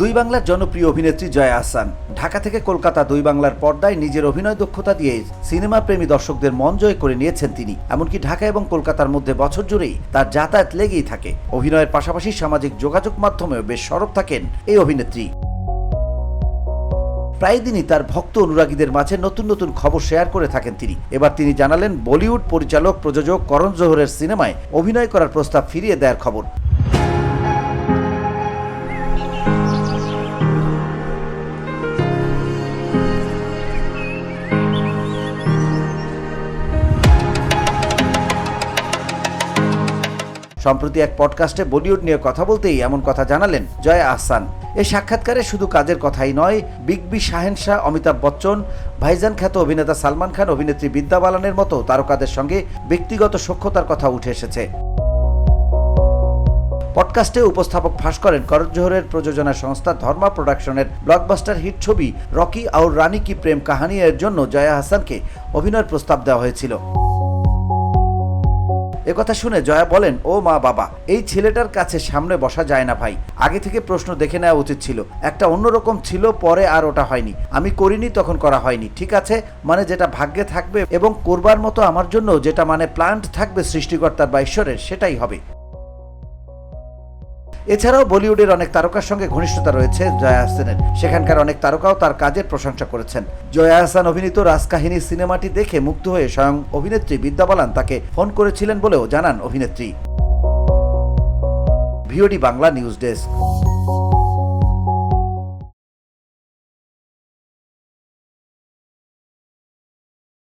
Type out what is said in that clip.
দুই বাংলার জনপ্রিয় অভিনেত্রী জয়া আহসান ঢাকা থেকে কলকাতা দুই বাংলার পর্দায় নিজের অভিনয় দক্ষতা দিয়ে সিনেমা প্রেমী দর্শকদের মন জয় করে নিয়েছেন তিনি। এমনকি ঢাকা এবং কলকাতার মধ্যে বছর জুড়েই তার যাতায়াত লেগেই থাকে। অভিনয়ের পাশাপাশি সামাজিক যোগাযোগ মাধ্যমেও বেশ সরব থাকেন এই অভিনেত্রী। প্রায় দিনই তার ভক্ত অনুরাগীদের মাঝে নতুন নতুন খবর শেয়ার করে থাকেন তিনি। এবার তিনি জানালেন, বলিউড পরিচালক, প্রযোজক করণ জোহরের সিনেমায় অভিনয় করার প্রস্তাব ফিরিয়ে দেওয়ার খবর। সম্প্রতি এক পডকাস্টে বলিউড নিয়ে কথা বলতেই এমন কথা জানালেন জয়া আহসান। এই সাক্ষাৎকারে শুধু কাজের কথাই নয়, big B Shahenshah, Amitabh Bachchan, ভাইজান খ্যাত অভিনেতা সালমান খান, অভিনেত্রী বিদ্যা বালানের মতো তারকাদের সঙ্গে ব্যক্তিগত সখ্যতার কথা উঠে এসেছে। পডকাস্টে উপস্থাপক ফাঁস করেন করণ জোহরের প্রযোজনা সংস্থা ধর্মা প্রোডাকশনের ব্লকবাস্টার হিট ছবি রকি আউর রানী কি প্রেম কাহানি এর জন্য জয়া হাসানকে অভিনয়ের প্রস্তাব দেওয়া হয়েছিল। একথা শুনে জয়া বলেন, ও মা বাবা, এই ছেলেটার কাছে সামনে বসা যায় না ভাই। আগে থেকে প্রশ্ন দেখে নেওয়া উচিত ছিল। একটা অন্যরকম ছিল, পরে আর ওটা হয়নি। আমি করিনি, তখন করা হয়নি। ঠিক আছে? মানে যেটা ভাগ্যে থাকবে এবং করবার মতো আমার জন্য, যেটা মানে প্ল্যান্ট থাকবে সৃষ্টিকর্তার বা ঈশ্বরের, সেটাই হবে। এছাড়াও বলিউডের অনেক তারকার সঙ্গে ঘনিষ্ঠতা রয়েছে জয়া হাসানের। সেখানকার অনেক তারকাও তার কাজের প্রশংসা করেছেন। জয়া হাসান অভিনীত রাজকাহিনী সিনেমাটি দেখে মুগ্ধ হয়ে স্বয়ং অভিনেত্রী বিদ্যা বালান তাকে ফোন করেছিলেন বলেও জানান অভিনেত্রী। VOD Bangla news desk.